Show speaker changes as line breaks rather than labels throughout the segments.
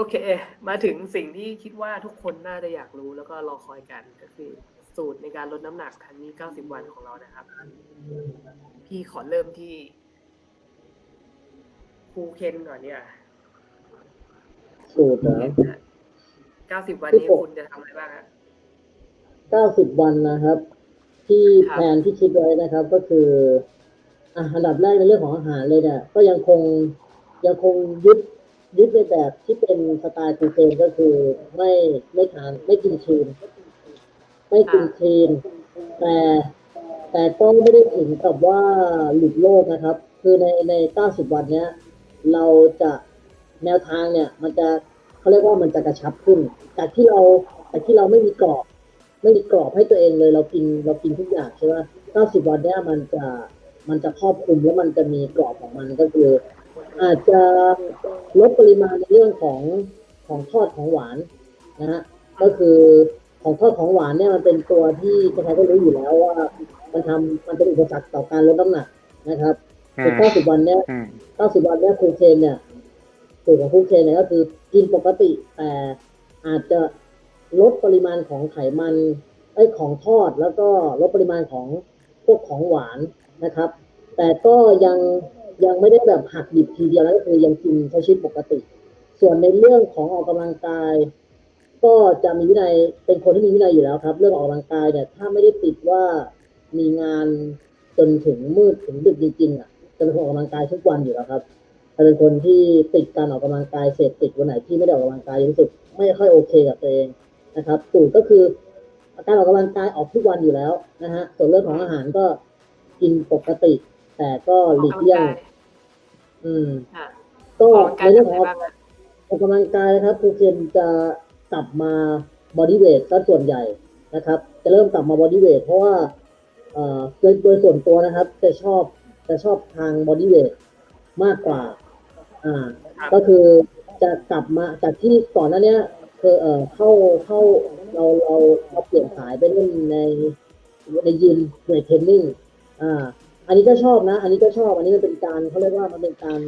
โอเค มาถึงสิ่งที่คิดว่าทุกคนน่าจะอยากรู้แล้วก็รอคอยกันก็คือสูตรในการลดน้ำหนักครั้งนี้ 90 วันของเรานะครับ พี่ขอเริ่มที่ครูเคนก่อนเนี่ย
สูตร
ครู
นะ
เคนนะ90 วันนี้คุณจะทำอะไรบ้างฮะ
เก้าสิบวันนะครับ ที่
ครับ
แผนที่คิดไว้นะครับ ก็คืออะอันดับแรกในเรื่องของอาหารเลยเนี่ยก็ยังคงยังคงยึด ยึดในแบบที่เป็นสไตล์คูเคนก็คือไม่ไม่ทานไม่กินคลีนไม่กินคลีนแต่แต่ก็ไม่ได้ถึงกับว่าหลุดโลกนะครับ คือในในเก้าสิบวันเนี้ย เราจะแนวทางเนี่ย มันจะเขาเรียกว่ามันจะกระชับขึ้นจากที่เราจากที่เราไม่มีกรอบ ไม่มีกรอบให้ตัวเองเลย เรากินเรากินทุกอย่างใช่ไหม90 วันเนี้ยมันจะมันจะครอบคลุมแล้วมันจะมีกรอบของมันก็คือ อาจจะลดปริมาณในเรื่องของของทอดของหวานนะฮะก็คือของทอดของหวานเนี่ยมันเป็นตัวที่ใครๆก็รู้อยู่แล้วว่า มันทำมันเป็นอุปสรรคต่อการลดน้ำหนักนะครับใน90วันเนี้ย
อืม
90วันเนี้ยคูเคนเนี่ยสูตรของคูเคนเนี่ยก็คือกินปกติแต่อาจจะลดปริมาณของไขมันไอ้ยของทอดแล้วก็ลดปริมาณของพวกของหวานนะครับ แต่ก็ยัง ยังไม่ได้แบบหักดิบทีเดียวนะก็คือยังกินใช้ชีวิตปกติ ส่วนในเรื่องของออกกำลังกาย ก็จะมีวินัยเป็นคนที่มีวินัยอยู่แล้วครับ เรื่องออกกำลังกายเนี่ยถ้าไม่ได้ติดว่ามีงานจนถึงมืดถึงดึกจริงๆอะจะเป็นคนออกกำลังกายทุกวันอยู่แล้วครับจะเป็นคนที่ติดการออกกำลังกายเสพติดวันไหนที่ไม่ได้ออกกำลังกายรู้สึกไม่ค่อยโอเคกับตัวเองนะครับสูตรก็คือการออกกำลังกายออกทุกวันอยู่แล้วนะฮะส่วนเรื่องของอาหารก็กินปกติ แต่ก็หลีกเลี่ยง อืม
อะ
ก็
ออกกำลังกาย
ในเรื่อง
ทำ
ข
อะ
อง
ไรบ้างฮะ
ออกกำลังกายนะครับครูเคนจะกลับมาบอดี้เวทซะส่วนใหญ่นะครับ จะเริ่มกลับมาบอดี้เวทเพราะว่าเอ่อโดยโดยส่วนตัวนะครับ จะชอบจะชอบทางบอดี้เวทมากกว่า อ่า ก็คือจะกลับมาจากที่ก่อนหน้าเนี้ยคือเอ่อเข้าเข้าเราเราเราเปลี่ยนสายไปเล่นในในยิมเวทเทรนนิ่งอ่า อันนี้ก็ชอบนะ อันนี้ก็ชอบ อันนี้มันเป็นการเขาเรียกว่ามันเป็นการ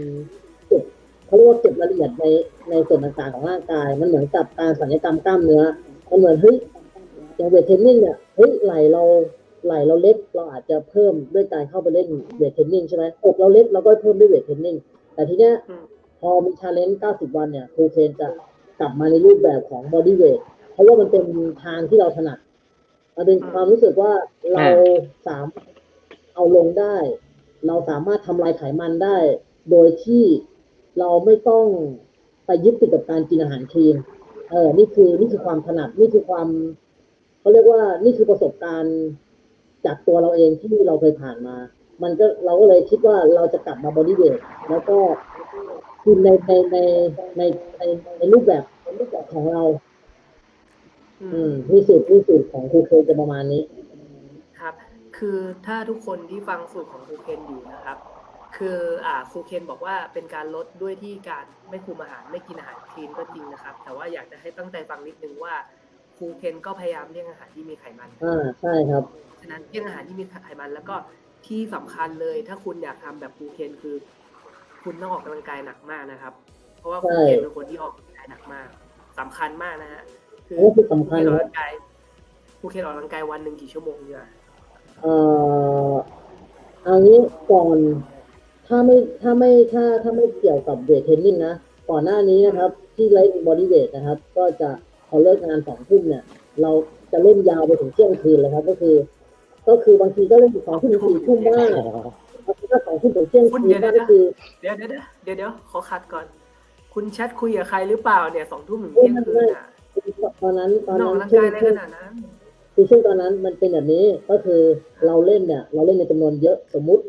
เก็บเขาเรียกว่าเก็บรายละเอียดในในส่วนต่างๆของร่างกาย มันเหมือนกับการสัญญกรรมกล้ามเนื้อ มันเหมือนเฮ้ยอย่างเวทเทรนนิ่งเนี่ยเฮ้ยไหลเราไหลเราเล็กเราอาจจะเพิ่มด้วยการเข้าไปเล่นเวทเทรนนิ่งใช่ไหมอกเราเล็กเราก็เพิ่มด้วยเวทเทรนนิ่งแต่ทีเนี้ย
อืม
พอมีชาเลนจ์90 วันเนี่ยครูเคนจะกลับมาในรูปแบบของบอดี้เวทเพราะว่ามันเป็นทางที่เราถนัดมันเป็นความรู้สึกว่าเราสามารถ เอาลงได้ เราสามารถทำลายไขมันได้ โดยที่เราไม่ต้องไปยึดติดกับการกินอาหารคลีน เออ นี่คือนี่คือความถนัด นี่คือความเขาเรียกว่านี่คือประสบการณ์จากตัวเราเองที่เราเคยผ่านมา มันก็เราก็เลยคิดว่าเราจะกลับมาบอดี้เวทแล้วก็กินในในในในในในรูปแบบรูปแบบของเรา
อื
อื
ม
มนี่สูตรนี่สูตรของครูเคจะประมาณนี้
ครับคือถ้าทุกคนที่ฟังสูตรของครูเคนอยู่นะครับ คืออ่าครูเคนบอกว่าเป็นการลดด้วยที่การไม่คุมอาหารไม่กินอาหารคลีนก็จริงนะครับ แต่ว่าอยากจะให้ตั้งใจฟังนิดนึงว่าครูเคนก็พยายามเลี่ยงอาหารที่มีไขมัน
อ่าใช่ครับ
ฉะนั้นเลี่ยงอาหารที่มีไขมันแล้วก็ที่สำคัญเลยถ้าคุณอยากทำแบบครูเคนคือ คุณต้องออกกำลังกายหนักมากนะครับ เพราะว่าครูเคนเป็นคนที่ออกกำลังกายหนักมากสำคัญมากนะฮะคือ
อันนี้คือสำคัญ
ครู
นะ
เคนออกกำลังกายครูเคนออกกำลังกายวันหนึ่งกี่ชั่วโมงเนี่ย
เอ่อเอางี้ก่อนถ้าไม่ถ้าไม่ถ้าถ้าไม่เกี่ยวกับเวทเทรนนิ่งนะก่อนหน้านี้นะครับ ที่ไลฟ์บอดี้เวทนะครับ ก็จะพอเลิกงานสองทุ่มเนี่ย เราจะเล่นยาวไปถึงเที่ยงคืนเลยครับ ก็คือ ก็คือบางทีก็เล่นถึงสองทุ่มถึงสี่ทุ่มบ้างบางทีก็สองทุ่มถึงเที่ยงคืนบ้างก็คือ
เดี๋ยวเดี๋ยวเดี๋ยวเดี๋ยวขอคัดก่อน คุณแชทคุยกับใครหรือเปล่าเนี่ยสองทุ่มถึงเที่ยงคืนอะ
ตอนนั้นตอน
นอก
นั้น
กำลัง
ช่ว
กางยในข
ช่วง
นาดนั้น
คือช่วงตอนนั้นมันเป็นแบบนี้ก็คือเราเล่นเนี่ยเราเล่นในจำนวนเยอะสมมุติ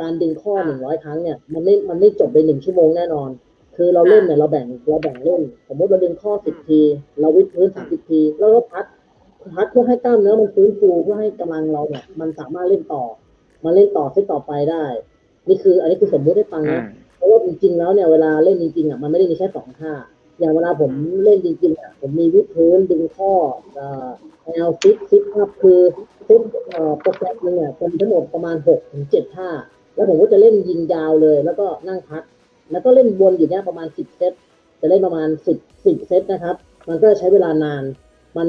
การดึงข้อหนึ่งร้อยครั้งเนี่ยมันไม่มันไม่จบในหนึ่งชั่วโมงแน่นอน คือเราเล่นเนี่ยเราแบ่งเราแบ่งเล่น สมมติเราดึงข้อสิบที เราวิดพื้นสามสิบที แล้วก็พักพักเพื่อให้กล้ามเนื้อมันฟื้นฟูเพื่อให้กำลังเราเนี่ยมันสามารถเล่นต่อมาเล่นต่อเซตต่อไปได้ นี่คือ อันนี้คือสมมุติให้ฟัง
อื
นะ
ม
เพราะว่าจริงๆแล้วเนี่ยเวลาเล่นจริงๆอะมันไม่ได้มีแค่สองท่า อย่างเวลาผมเล่นจริงๆอะผมมีวิดพื้นดึงข้อเอ่อแนวฟิตฟิตอัพคือเซตเอ่อโปรแกรมนึงเนี่ยเป็นทั้งหมดประมาณหกถึงเจ็ดท่า แล้วผมก็จะเล่นยิงยาวเลย แล้วก็นั่งพัก แล้วก็เล่นวนอยู่เนี่ยประมาณสิบเซตจะเล่นประมาณสิบสิบเซตนะครับ มันก็ใช้เวลานาน มัน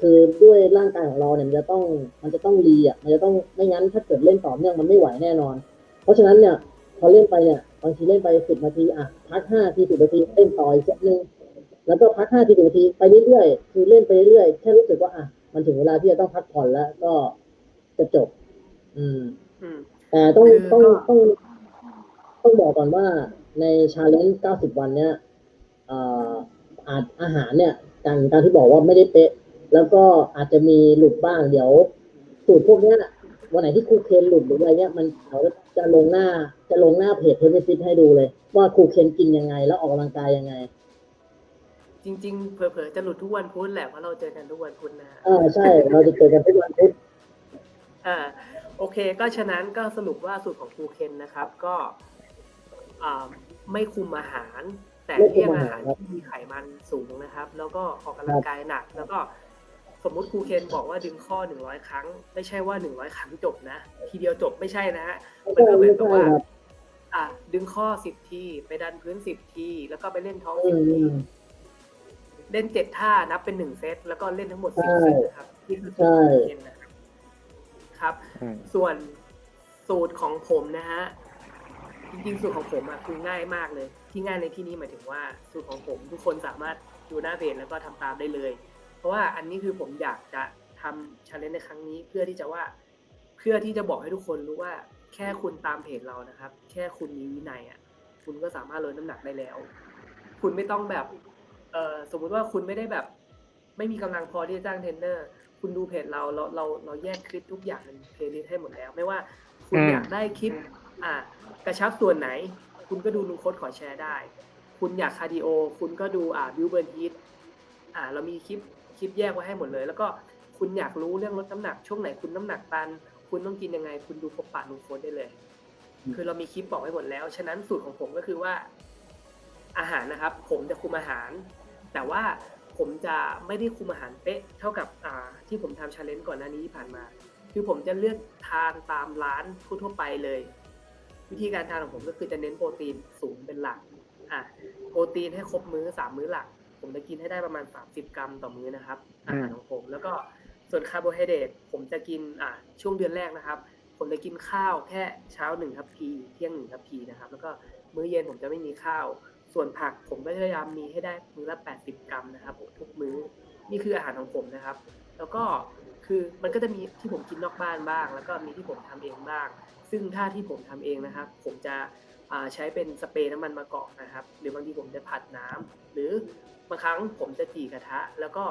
คือด้วยร่างกายของเราเนี่ยมันจะต้องมันจะต้องรีอะมันจะต้องไม่งั้นถ้าเกิดเล่นต่อเนื่องมันไม่ไหวแน่นอน เพราะฉะนั้นเนี่ยพอเล่นไปเนี่ย บางทีเล่นไปสิบนาทีอะพักห้าทีสิบนาทีเล่นต่ออีกเซตหนึ่งแล้วก็พักห้าทีสิบนาทีไปเรื่อยๆคือเล่นไปเรื่อยๆแค่รู้สึกว่าอะมันถึงเวลาที่จะต้องพักผ่อนแล้วก็จะจบ อืม
อืม
แต่ต้อง
คือ
ต้อง
ก็
ต้อง ต้องบอกก่อนว่าในชาเลนจ์90วันเนี้ยเอ่ออาจอาหารเนี่ยการการที่บอกว่าไม่ได้เป๊ะ แล้วก็อาจจะมีหลุดบ้างเดี๋ยว สูตรพวกเนี้ยวันไหนที่ครูเคนหลุดหรืออะไรเนี้ยมันเขาจะ ลงหน้าจะลงหน้าเพจเทนนิสฟิตให้ดูเลย ว่าครูเคนกินยังไง แล้วออกกำลังกายยังไง
จริง ๆ เผลอๆจะหลุดทุกวันพุธแหละเพราะเราเจอกันทุกวันพุธนะฮะ
อ่าใช่ เราจะเจอกันทุกวันพุธ
อ่าโอเค ก็ฉะนั้นก็สรุปว่าสูตรของครูเคนนะครับ ก็อ่าไม่คุมอาหาร แต่เลี่ยงอาหารที่มีไขมันสูงนะครับ แล้วก็ออกกำลังกายหนัก แล้วก็ สมมุติครูเคนบอกว่าดึงข้อหนึ่งร้อยครั้ง ไม่ใช่ว่าหนึ่งร้อยครั้งจบนะ ทีเดียวจบไม่ใช่นะฮะ
ไม่
มัน
ใช่
ก็เหมื
ไม่
อนกับ
ใช่
ว่า
ครับ
อะดึงข้อสิบทีไปดันพื้นสิบที แล้วก็ไปเล่นท้อง
อื
สิบ
ม
ที
อืม
เล่นเจ็ดท่านับเป็นหนึ่งเซตแล้วก็เล่นทั้งหมดสิบ
ใช่
เซตนะครับนี่คือ
ใช่
สูตรของเคนนะครับครับ
อืม
ส่วนสูตรของผมนะฮะจริงๆสูตรของผมอะคือง่ายมากเลย ที่ง่ายในที่นี้หมายถึงว่าสูตรของผมทุกคนสามารถดูหน้าเพจแล้วก็ทำตามได้เลยเพ ราะว่าอันนี้คือผมอยากจะทำชาเลนจ์ในครั้งนี้เพื่อที่จะว่าเพื่อที่จะบอกให้ทุกคนรู้ว่าแค่คุณตามเพจเรานะครับ แค่คุณมีวินัยอะคุณก็สามารถลดน้ำหนักได้แล้ว คุณไม่ต้องแบบเออสมมุติว่าคุณไม่ได้แบบ ไม่มีกำลังพอที่จะจ้างเทรนเนอร์ คุณดูเพจเราเราเราเราแยกคลิปทุกอย่างเป็นเพลย์ลิสต์ให้หมดแล้ว ไม่ว่าคุณ
อืม
อยากได้คลิป อ่ากระชับส่วนไหน คุณก็ดูลุงโค้ดขอแชร์ได้ คุณอยากคาร์ดิโอ คุณก็ดูอ่าบิวเบิร์นฮีทอ่าเรามีคลิป คลิปแยกไว้ให้หมดเลย แล้วก็คุณอยากรู้เรื่องลดน้ำหนักช่วงไหนคุณน้ำหนักตัน คุณต้องกินยังไง คุณดูพบปะลุงโค้ดได้เลย คือเรามีคลิปบอกไว้หมดแล้ว ฉะนั้นสูตรของผมก็คือว่าอาหารนะครับ ผมจะคุมอาหาร แต่ว่าผมจะไม่ได้คุมอาหารเป๊ะเท่ากับอ่าที่ผมทำชาเลนจ์ก่อนหน้านี้ที่ผ่านมา คือผมจะเลือกทานตามร้านทั่วๆไปเลย วิธีการทานของผมก็คือจะเน้นโปรตีนสูงเป็นหลักอะโปรตีนให้ครบมื้อสามมื้อหลัก ผมจะกินให้ได้ประมาณ 30 กรัมต่อมื้อนะครับอาหารของผม แล้วก็ส่วนคาร์โบไฮเดรตผมจะกินอ่าช่วงเดือนแรกนะครับ ผมจะกินข้าวแค่เช้าหนึ่งทัพพีเที่ยงหนึ่งทัพพีนะครับ แล้วก็มื้อเย็นผมจะไม่มีข้าว ส่วนผักผมก็พยายามมีให้ได้มื้อละ 80 กรัมนะครับทุกมื้อนี่คืออาหารของผมนะครับ แล้วก็คือมันก็จะมีที่ผมกินนอกบ้านบ้าง แล้วก็มีที่ผมทำเองบ้าง ซึ่งถ้าที่ผมทำเองนะครับ ผมจะอ่าใช้เป็นสเปรย์น้ำมันมะกอกนะครับ หรือบางทีผมจะผัดน้ำหรือ บางครั้งผมจะจี่กระทะ แล้วก็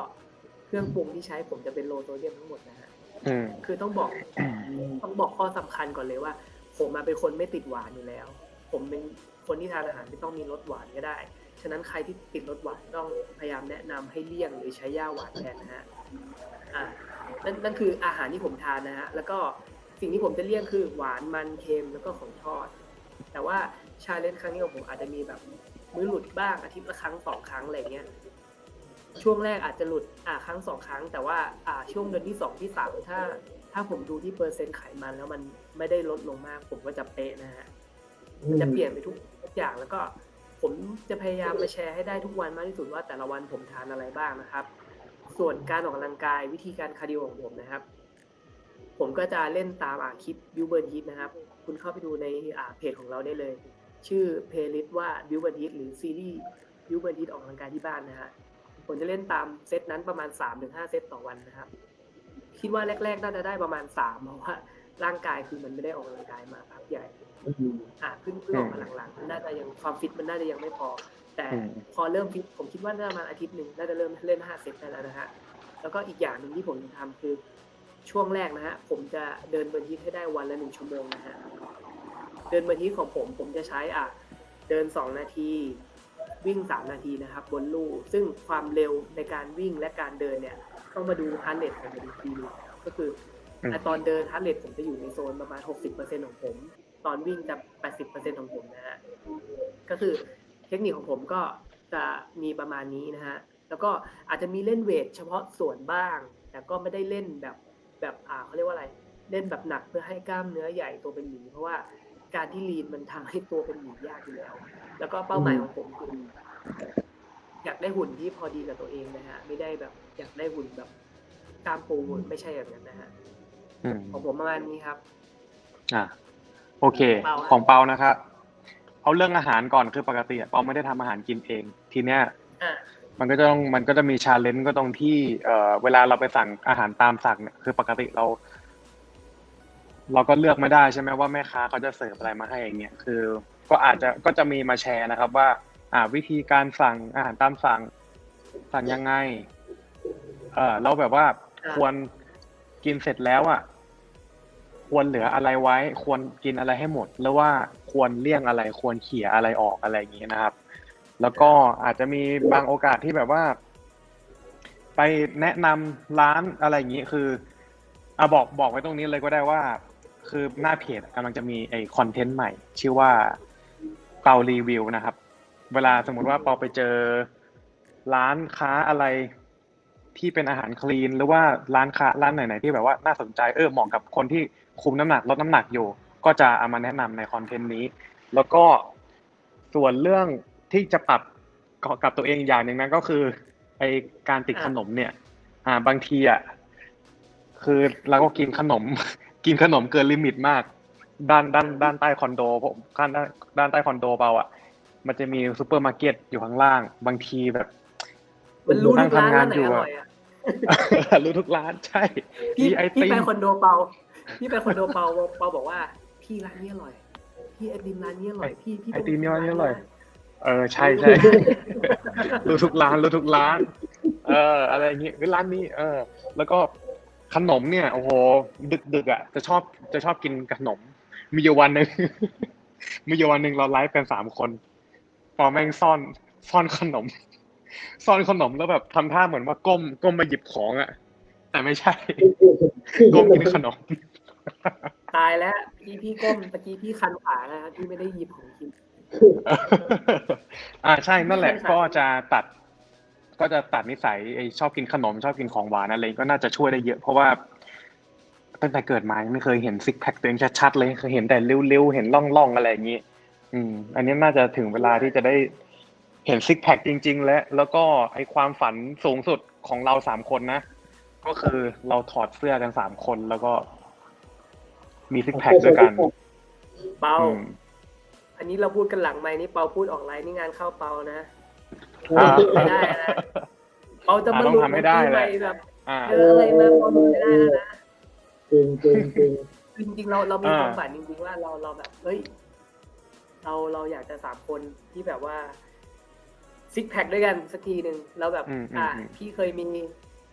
เครื่องปรุงที่ใช้ผมจะเป็นโลโซเดียมทั้งหมดนะฮะ
อืม
คือต้องบอกต้องบอกข้อสำคัญก่อนเลยว่า ผมมาเป็นคนไม่ติดหวานอยู่แล้ว ผมเป็นคนที่ทานอาหารไม่ต้องมีรสหวานก็ได้ ฉะนั้นใครที่ติดรสหวานต้องพยายามแนะนำให้เลี่ยงหรือใช้ย่าหวานแทนนะฮะอะนั่นนั่นคืออาหารที่ผมทานนะฮะแล้วก็สิ่งที่ผมจะเลี่ยงคือหวานมันเค็มแล้วก็ของทอด แต่ว่าชาเลนจ์ครั้งนี้ของผมอาจจะมีแบบ มื้อหลุดบ้างอาทิตย์ละครั้งสองครั้งอะไรเงี้ยช่วงแรกอาจจะหลุดอ่าครั้งสองครั้ง แต่ว่าอ่าช่วงเดือนที่สองที่สามถ้า ถ้าผมดูที่เปอร์เซ็นต์ไขมันแล้วมันไม่ได้ลดลงมาก ผมก็จะเป๊ะนะฮะมันจะเปลี่ยนไปทุกทุกอย่างแล้วก็ ผมจะพยายามมาแชร์ให้ได้ทุกวันมากที่สุดว่าแต่ละวันผมทานอะไรบ้างนะครับ ส่วนการออกกำลังกายวิธีการคาร์ดิโอของผมนะครับ ผมก็จะเล่นตามอ่าคลิปบิวเบิร์นฮิตนะครับ คุณเข้าไปดูในอ่าเพจของเราได้เลย ชื่อเพลย์ลิสต์ว่าบิวเบิร์นฮิตหรือซีรีส์บิวเบิร์นฮิตออกกำลังกายที่บ้านนะฮะผมจะเล่นตามเซตนั้นประมาณ 3-5 เซตต่อวันนะครับ คิดว่าแรกๆน่าจะได้ประมาณสามเพราะว่าร่างกายคือมันไม่ได้ออกกำลังกายมาพักใหญ่
อืม
อะเพิ่งเพิ่งออกมาหลังๆมันน่าจะยังความฟิตมันน่าจะยังไม่พอ แต่
อืม
พอเริ่มฟิตผมคิดว่าน่าจะประมาณอาทิตย์หนึ่งน่าจะเริ่มเล่นห้าเซตได้แล้วนะฮะแล้วก็อีกอย่างหนึ่งที่ผมจะทำคือช่วงแรกนะฮะผมจะเดินเบนทีให้ได้วันละหนึ่งชั่วโมงนะฮะ เดินเบนทีของผมผมจะใช้อะเดินสองนาที วิ่งสามนาทีนะครับ บนลู่ซึ่งความเร็วในการวิ่งและการเดินเนี่ยต้องมาดูฮาร์ดเรทของมันอีกทีหนึงก็คือ
อืม
อะตอนเดินฮาร์ดเรทผมจะอยู่ในโซนประมาณ 60%ของผม ตอนวิ่งจะ 80%ของผมนะฮะก็คือเทคนิคของผมก็จะมีประมาณนี้นะฮะแล้วก็อาจจะมีเล่นเวทเฉพาะส่วนบ้าง แต่ก็ไม่ได้เล่นแบบแบบอ่าเขาเรียกว่าอะไร เล่นแบบหนักเพื่อให้กล้ามเนื้อใหญ่ตัวเป็นหมีเพราะว่า การที่ลีนมันทำให้ตัวเป็นหมียากอยู่แล้ว แล้วก็เป้าหมายของผมคืออยากได้หุ่นที่พอดีกับตัวเองนะฮะ ไม่ได้แบบ อยากได้หุ่นแบบกล้ามปูไม่ใช่แบบนั้นนะฮะ
อืม
ของผมประมาณนี้ครับ
อะโอเค
เปาฮะ
ของเปานะครับเอาเรื่องอาหารก่อนคือปกติอะเปาไม่ได้ทำอาหารกินเอง ทีเนี้ย
อะ
มันก็จะต้องมันก็จะมีชาเลนจ์ก็ตรงที่เอ่อเวลาเราไปสั่งอาหารตามสั่งเนี่ยคือปกติเรา เราก็เลือกไม่ได้ใช่ไหมว่าแม่ค้าเขาจะเสิร์ฟอะไรมาให้อย่างเงี้ยคือ ก็อาจจะก็จะมีมาแชร์นะครับว่า อ่าวิธีการสั่งอาหารตามสั่ง สั่งยังไง เออเราแบบว่าควรกินเสร็จแล้วอะควรเหลืออะไรไว้ ควรกินอะไรให้หมด แล้วว่าควรเลี่ยงอะไร ควรเขี่ยอะไรออกอะไรอย่างนี้นะครับ แล้วก็อาจจะมีบางโอกาสที่แบบว่า ไปแนะนำร้านอะไรอย่างนี้คืออะบอกบอกไว้ตรงนี้เลยก็ได้ว่า คือหน้าเพจกำลังจะมีไอคอนเทนต์ใหม่ ชื่อว่าเปารีวิวนะครับ เวลาสมมติว่าเปาไปเจอร้านค้าอะไรที่เป็นอาหารคลีน หรือว่าร้านค้าร้านไหนๆที่แบบว่าน่าสนใจเออเหมาะกับคนที่คุมน้ำหนักลดน้ำหนักอยู่ ก็จะเอามาแนะนำในคอนเทนต์นี้ แล้วก็ส่วนเรื่องที่จะปรับกับตัวเองอย่างหนึ่งนั้นก็คือไอการติดขนมเนี่ย อ่าบางทีอะคือเราก็กินขนม กินขนมเกินลิมิตมาก ด้านด้านด้านใต้คอนโดผมด้านด้านด้านใต้คอนโดเปาอะ มันจะมีซูเปอร์มาร์เก็ตอยู่ข้างล่าง บางทีแบบ
มันรู้ทุกร้าน
ทำงา
ว่านไหน
อยู่
อ
อะ
ร่อยอะ
รู้ทุกร้านใช่
พี่
มีไอ
พี่
ติ
ไป
ม
คอนโดเปาพี่ไปคอนโดเปาเปาบอกว่า พี่ร้านนี้อร่อย พี่ไอติมร้านนี้อร่อยพี่พี่
ไอติมนี่ร้านนี้อร่อย
นะ
เออใช่ใช่รู้ทุกร้านรู้ทุกร้าน เออ อะไรอย่างงี้เฮ้ยร้านนี้ เออ แล้วก็ ขนมเนี่ยโอ้โหดึกดึกๆอะจะชอบจะชอบกินขนม มีอยู่วันหนึ่งมีอยู่วันหนึ่งเราไลฟ์กันสามคนปอแม่งซ่อน ซ่อนขนม ซ่อนขนมแล้วแบบทำท่าเหมือนว่าก้มก้มมาหยิบของอะ แต่ไม่ใช่ ก้มกินขนม
ตายแล้วพี่พี่ก้มตะกี้พี่คันขานะฮะพี่ไม่ได้หยิบของกิน
อ่าใช่นั่นแหละ
ใช่ค่ะ
ก็จะตัด ก็จะตัดนิสัยไอ้ชอบกินขนมชอบกินของหวานอะไรก็น่าจะช่วยได้เยอะเพราะว่าตั้งแต่เกิดมายังไม่เคยเห็นซิกแพคตัวเองชัดๆเลยเคยเห็นแต่เร็วๆเห็นล่องๆอะไรอย่างนี้อืม อันนี้น่าจะถึงเวลาที่จะได้เห็นซิกแพคจริง ๆ และแล้วก็ไอ้ความฝันสูงสุดของเราสามคนนะก็คือเราถอดเสื้อกันสามคนแล้วก็ มีซิกแพคด้วยกัน
เปา
อืม
อันนี้เราพูดกันหลังไม้นี่เปาพูดออกไลน์นี่งานเข้าเปานะ
อ่า
ไม่ได้นะเปาจะมา
อ่าต้อง
หลุด
ทำให้ได้แหละ
แบบ
อ่า
เจออะไรมาเปาหลุดไม่ได้แล้วนะ
จริงจริงจริง
จริงๆเราเรามี
อ่า
ความฝันจริงๆว่าเราเราแบบเฮ้ยเราเราอยากจะสามคนที่แบบว่าซิกแพคด้วยกันสักทีหนึ่งแล้วแบบ
อืมอืม
อ่า
อืม
พี่เคยมี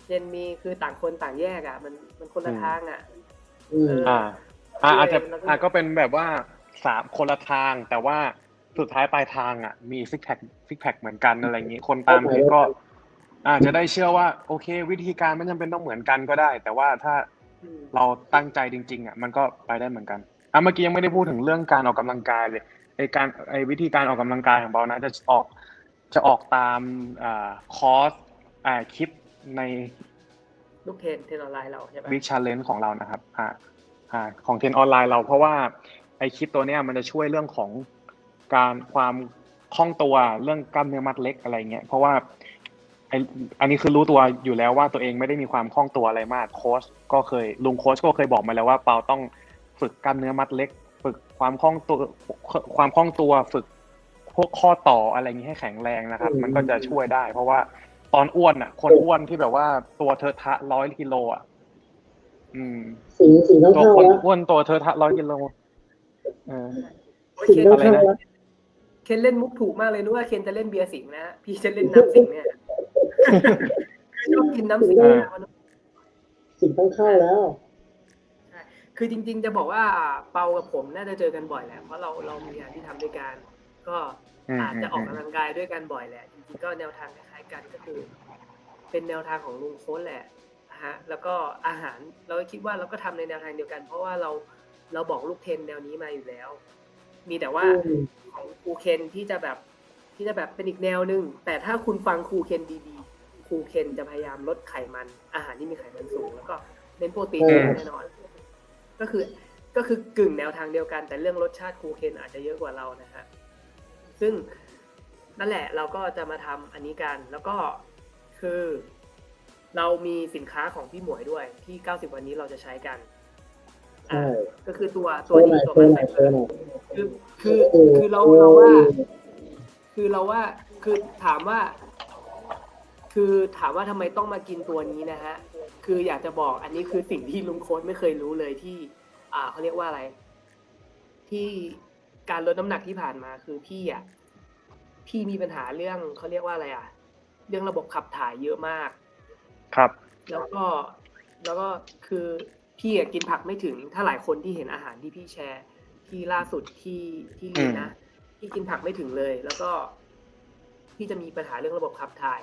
เจนมีคือต่างคนต่างแยกอะ มันมันคนละ
อืม
ทางอะ
อืม
เออ
อ่าอ่า อาจจะ
แล้วก็
อ่าก็เป็นแบบว่าสามคนละทางแต่ว่า สุดท้ายปลายทางอะมีซิกแพคซิกแพคเหมือนกันอะไรอย่างนี้คนตามเพจก็อาจจะได้เชื่อว่า โอเค วิธีการไม่จำเป็นต้องเหมือนกันก็ได้ แต่ว่าถ้า
อืม
เราตั้งใจจริง ๆ อะ มันก็ไปได้เหมือนกันอะเมื่อกี้ยังไม่ได้พูดถึงเรื่องการออกกำลังกายเลยไอการไอวิธีการออกกำลังกายของเรานะจะออกจะออกตามอ่าคอร์สอ่าคลิปใน
ลูกเทนเทนออนไลน์เราใช่ปะ
วิกชาเลนจ์ของเรานะครับอ่าอ่าของเทรนออนไลน์เราเพราะว่าไอคลิปตัวเนี้ยมันจะช่วยเรื่องของ การความคล่องตัวเรื่องกล้ามเนื้อมัดเล็กอะไรเงี้ยเพราะว่าไออันนี้คือรู้ตัวอยู่แล้วว่าตัวเองไม่ได้มีความคล่องตัวอะไรมากโค้ชก็เคยลุงโค้ชก็เคยบอกมาแล้วว่าเปาต้องฝึกกล้ามเนื้อมัดเล็ก ฝึกความคล่องตัวความคล่องตัวฝึกพวกข้อต่ออะไรอย่างนี้ให้แข็งแรงนะครับ มันก็จะช่วยได้ เพราะว่าตอนอ้วนอะ คนอ้วนที่แบบว่าตัวเธอทะร้อยกิโลอะ อืม
สิงสิงต้อง
ตัว
เข้า
คน
แล้ว
อ้วนตัวเธอทะร้อยกิโลเออ
โอ้ย
สิง
เคน
ต้อง
อะไร
เข้า
นะ
แล้ว
เคนเล่นมุกถูกมากเลยนึกว่าเคนจะเล่นเบียร์สิงห์นะฮะพี่จะเล่นน้ำสิงห์เนี่ยคือชอบกินน้ำสิงห์มาก
สิงต้องเข้าแล้ว
คือจริง ๆ จะบอกว่าเปากับผมน่าจะเจอกันบ่อยแหละเพราะเราเรามีงานที่ทำด้วยกัน ก็
อืม
อาจจะออก
อืม
กำลังกายด้วยกันบ่อยแหละจริงๆก็แนวทางคล้ายๆกันก็คือ เป็นแนวทางของลุงโค้ชแหละนะฮะแล้วก็อาหารเราก็คิดว่าเราก็ทำในแนวทางเดียวกัน เพราะว่าเราเราบอกลูกเทนแนวนี้มาอยู่แล้ว มีแต่ว่า
อืม
ของครูเคนที่จะแบบที่จะแบบเป็นอีกแนวหนึ่งแต่ถ้าคุณฟังครูเคนดีๆครูเคนจะพยายามลดไขมัน อาหารที่มีไขมันสูง แล้วก็เน้นโปรตีน
อืม
แน่นอน ก็คือก็คือกึ่งแนวทางเดียวกัน แต่เรื่องรสชาติครูเคนอาจจะเยอะกว่าเรานะฮะซึ่งนั่นแหละเราก็จะมาทำอันนี้กัน แล้วก็คือ เรามีสินค้าของพี่หมวยด้วยที่ 90 วันนี้เราจะใช้กัน
ใช่
อ่าก็คือตัว
โช
ตัว
ว์ห
นี้
น่อย
ตัว
โชว์ห
ใส่
น่อยโชว์หน่อย
คือคือคือเราเราว่า คือเราว่าคือถามว่า คือถามว่าทำไมต้องมากินตัวนี้นะฮะคืออยากจะบอกอันนี้คือสิ่งที่ลุงโค้ดไม่เคยรู้เลยที่ อ่าเขาเรียกว่าอะไร ที่การลดน้ำหนักที่ผ่านมาคือพี่อะพี่มีปัญหาเรื่องเขาเรียกว่าอะไรอะ เรื่องระบบขับถ่ายเยอะมาก
ครับ
แล้วก็แล้วก็คือ พี่อะกินผักไม่ถึง ถ้าหลายคนที่เห็นอาหารที่พี่แชร์ที่ล่าสุดที่ที่เรียนนะพี่กินผักไม่ถึงเลย แล้วก็พี่จะมีปัญหาเรื่องระบบขับถ่าย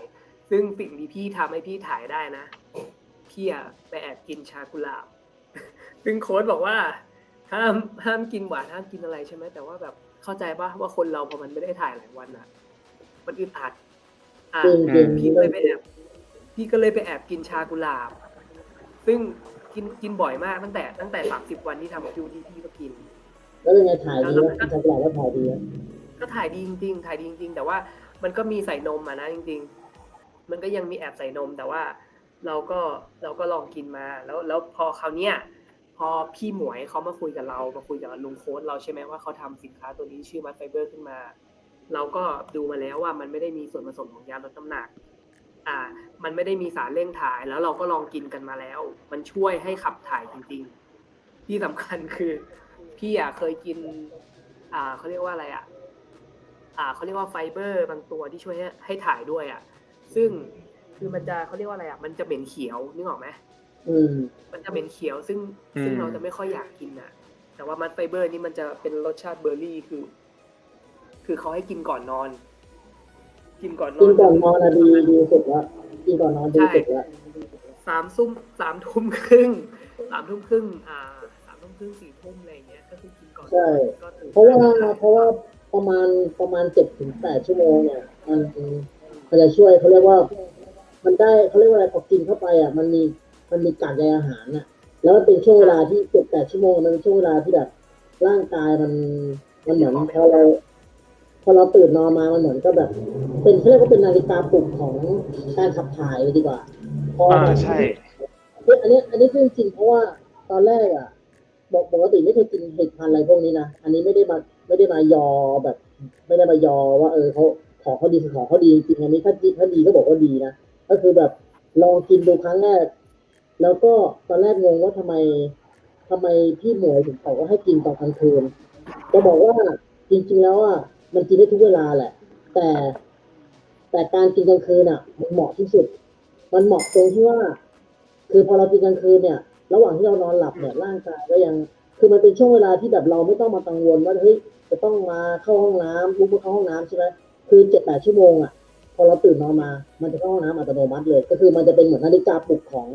ซึ่งสิ่งที่พี่ทำให้พี่ถ่ายได้นะพี่อะไปแอบกินชากุหลาบ ซึ่งโค้ดบอกว่า ห้ามห้ามกินหวานห้ามกินอะไรใช่ไหมแต่ว่าแบบเข้าใจป่ะว่าคนเราพอมันไม่ได้ถ่ายหลายวันอะมันอึดอัดอะ
จริงจริง
พี่ก็เลยไปแอบพี่ก็เลยไปแอบกินชากุหลาบ ซึ่ง กินกินบ่อยมากตั้งแต่ตั้งแต่สามสิบวันที่ทำคิวที่พี่ก็กิน
แล้วเป็นไงถ่ายดีไหมคุณชักหลาว่าถ่ายดีไหม
ก็ถ่ายดีจริงๆถ่ายดีจริงๆ แต่ว่ามันก็มีใส่นมอะนะจริง ๆ มันก็ยังมีแอบใส่นม แต่ว่าเราก็เราก็ลองกินมา แล้วแล้วพอคราวเนี้ยพอพี่หมวยเขามาคุยกับเรามาคุยกับลุงโค้ดเราใช่ไหมว่าเขาทำสินค้าตัวนี้ชื่อมัดไฟเบอร์ขึ้นมา เราก็ดูมาแล้วว่ามันไม่ได้มีส่วนผสมของยาลดน้ำหนัก อ่า มันไม่ได้มีสารเร่งถ่าย แล้วเราก็ลองกินกันมาแล้ว มันช่วยให้ขับถ่ายจริง ๆ ที่สำคัญคือ พี่อะเคยกิน อ่าเขาเรียกว่าอะไรอะ อ่าเขาเรียกว่าไฟเบอร์ บางตัวที่ช่วยให้ให้ถ่ายด้วยอะ ซึ่งคือมันจะเขาเรียกว่าอะไรอะ มันจะเหม็นเขียวนึกออกไหม
อืม
มันจะเหม็นเขียวซึ่ง
อืม
ซึ่งเราจะไม่ค่อยอยากกินอะ แต่ว่ามัดไฟเบอร์นี่มันจะเป็นรสชาติเบอร์รี่คือ คือเขาให้กินก่อนนอน กินก่อนนอน
กินก่อนนอนอะดีดีสุดละกินก่อนนอนดีสุดละ
สามซุ่มสามทุ่มครึ่งสามทุ่มครึ่งอ่าสามทุ่มครึ่งสี่ทุ่มอะไรอย่างเงี้ยก็คือกินก่อนนอน
ใช่
ก็ตื่น
เพราะว่าเพราะว่าประมาณประมาณเจ็ดถึงแปดชั่วโมงเนี่ยมันมันจะช่วยเขาเรียกว่า มันได้เขาเรียกว่าอะไรพอกินเข้าไปอะ มันมีมันมีกากใยอาหารน่ะ แล้วมันเป็นช่วงเวลาที่เจ็ดแปดชั่วโมงมันเป็นช่วงเวลาที่แบบร่างกายมันมันเหมือนพอเราพ อเราตื่นนอนมามันเหมือนก็แบบ เป็นเขาเรียกว่าเป็นนาฬิกาปลุกของการขับถ่ายเลยดีกว่าพอ
อ่า
แบบ
ใช่
เฮ้ยอันนี้อันนี้คือจริงๆเพราะว่าตอนแรกอะบอกปกติไม่เคยกินเห็ดพันธุ์อะไรพวกนี้นะอันนี้ไม่ได้มาไม่ได้มายอแบบ ไม่ได้มายอว่า เออเขาขอเขาดีขอเขาดีจริงๆอันนี้ถ้าดีถ้าดีก็บอกว่าดีนะก็คือแบบลองกินดูครั้งแรก แล้วก็ตอนแรกงงว่าทำไมทำไมพี่หมวยถึงบอกว่าให้กินตอนกลางคืนจะบอกว่าจริง ๆ แล้วอะ มันกินได้ทุกเวลาแหละ แต่ แต่การกินกลางคืนอะ มันเหมาะที่สุด มันเหมาะตรงที่ว่า คือพอเรากินกลางคืนเนี่ย ระหว่างที่เรานอนหลับเนี่ยร่างกายก็ยัง คือมันเป็นช่วงเวลาที่แบบเราไม่ต้องมากังวลว่าเฮ้ยจะต้องมาเข้าห้องน้ำลุกมาเข้าห้องน้ำใช่ไหมคือเจ็ดแปดชั่วโมงอะพอเราตื่นนอนมา มันจะเข้าห้องน้ำอัตโนมัติเลย ก็คือมันจะเป็นเหมือนนาฬิกาปลุกของ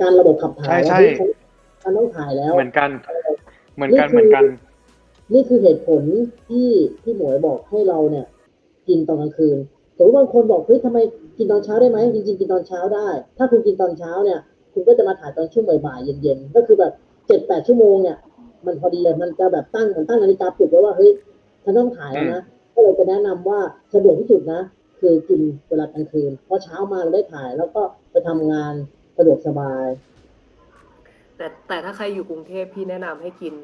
การระบบขับถ่าย
ใช่
ว่า
ใช่
เฮ้ยฉันฉันต้องถ่ายแล้ว
เหมือนกัน เหมือนกัน เหมือนกัน
นี่คือเหตุผลที่ที่หมวยบอกให้เราเนี่ย กินตอนกลางคืนสมมติบางคนบอกเฮ้ยทำไมกินตอนเช้าได้ไหมจริงๆกินตอนเช้าได้ ถ้าคุณกินตอนเช้าเนี่ย คุณก็จะมาถ่ายตอนช่วงบ่ายๆเย็นๆก็คือแบบเจ็ดแปดชั่วโมงเนี่ย มันพอดีเลยมันจะแบบตั้งมือนตั้งนาฬิกาปลุกไว้ว่าเฮ้ยฉันต้องถ่ายแล้วนะก็เลยจะแนะนำว่าสะดวกที่สุดนะ คือกินเวลากลางคืนพราะเช้ามาเราได้ถ่ายแล้วก็ไปทำงานสะดวกสบาย
แต่แต่ถ้าใครอยู่กรุงเทพพี่แนะนำให้กิน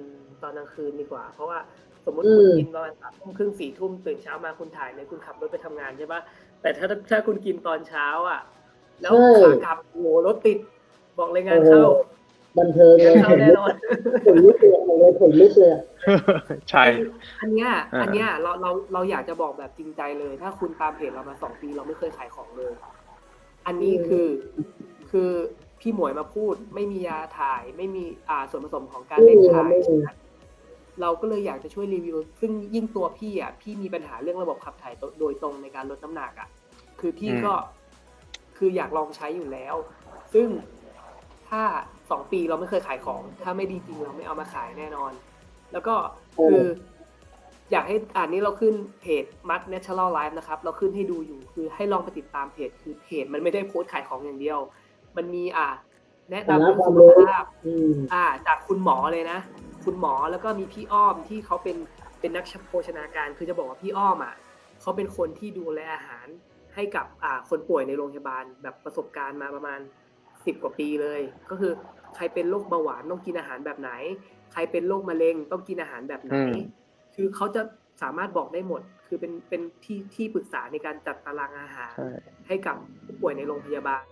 ตอนกลางคืนดีกว่า เพราะว่าสมมติ
อืม
คุณกินประมาณสามทุ่มครึ่งสี่ทุ่มตื่นเช้ามาคุณถ่ายเลยคุณขับรถไปทำงานใช่ปะแต่ถ้าถ้าคุณกินตอนเช้าอะ แล้วขากลับโอ้โหรถติดบอกเลยงานเข้า
บันเทิงเล
งาน
ย
เข้าแน่นอน
ขนลุกเลยบอกเลยขนลุกเลยอะ
ใช่
อันเนี้ย
อ่า
อันเนี้ยเราเราเราอยากจะบอกแบบจริงใจเลย ถ้าคุณตามเพจเรามาสองปีเราไม่เคยขายของเลย อันนี้คือคือพี่หมวยมาพูด ไม่มียาถ่ายไม่มีอ่าส่วนผสมของการ
ไม่
เล่น
มีครับ
ถ่าย
ไม่มี
เราก็เลยอยากจะช่วยรีวิว ซึ่งยิ่งตัวพี่อะพี่มีปัญหาเรื่องระบบขับถ่ายโดยตรงในการลดน้ำหนักอะ คือพี่
อืม
ก็คืออยากลองใช้อยู่แล้ว ซึ่งถ้าสองปีเราไม่เคยขายของ ถ้าไม่ดีจริงเราไม่เอามาขายแน่นอน แล้วก็คืออยากให้อ่านนี้เราขึ้นเพจ Mud Natural Life นะครับ เราขึ้นให้ดูอยู่คือให้ลองไปติดตามเพจ คือเพจมันไม่ได้โพสต์ขายของอย่างเดียว มันมีอ่า แนะนำเรื่องสุขภาพ
อืม
อ่า จากคุณหมอเลยนะ คุณหมอแล้วก็มีพี่อ้อมที่เขาเป็นเป็นนักโภชนาการ คือจะบอกว่าพี่อ้อมอะเขาเขาเป็นคนที่ดูแลอาหารให้กับอ่าคนป่วยในโรงพยาบาล แบบประสบการณ์มาประมาณสิบกว่าปีเลย ก็คือใครเป็นโรคเบาหวานต้องกินอาหารแบบไหน ใครเป็นโรคมะเร็งต้องกินอาหารแบบไหน
อืม
คือเขาจะสามารถบอกได้หมด คือเป็นเป็นที่ที่ปรึกษาในการจัดตารางอาหาร
ใช่
ให้กับผู้ป่วยในโรงพยาบาล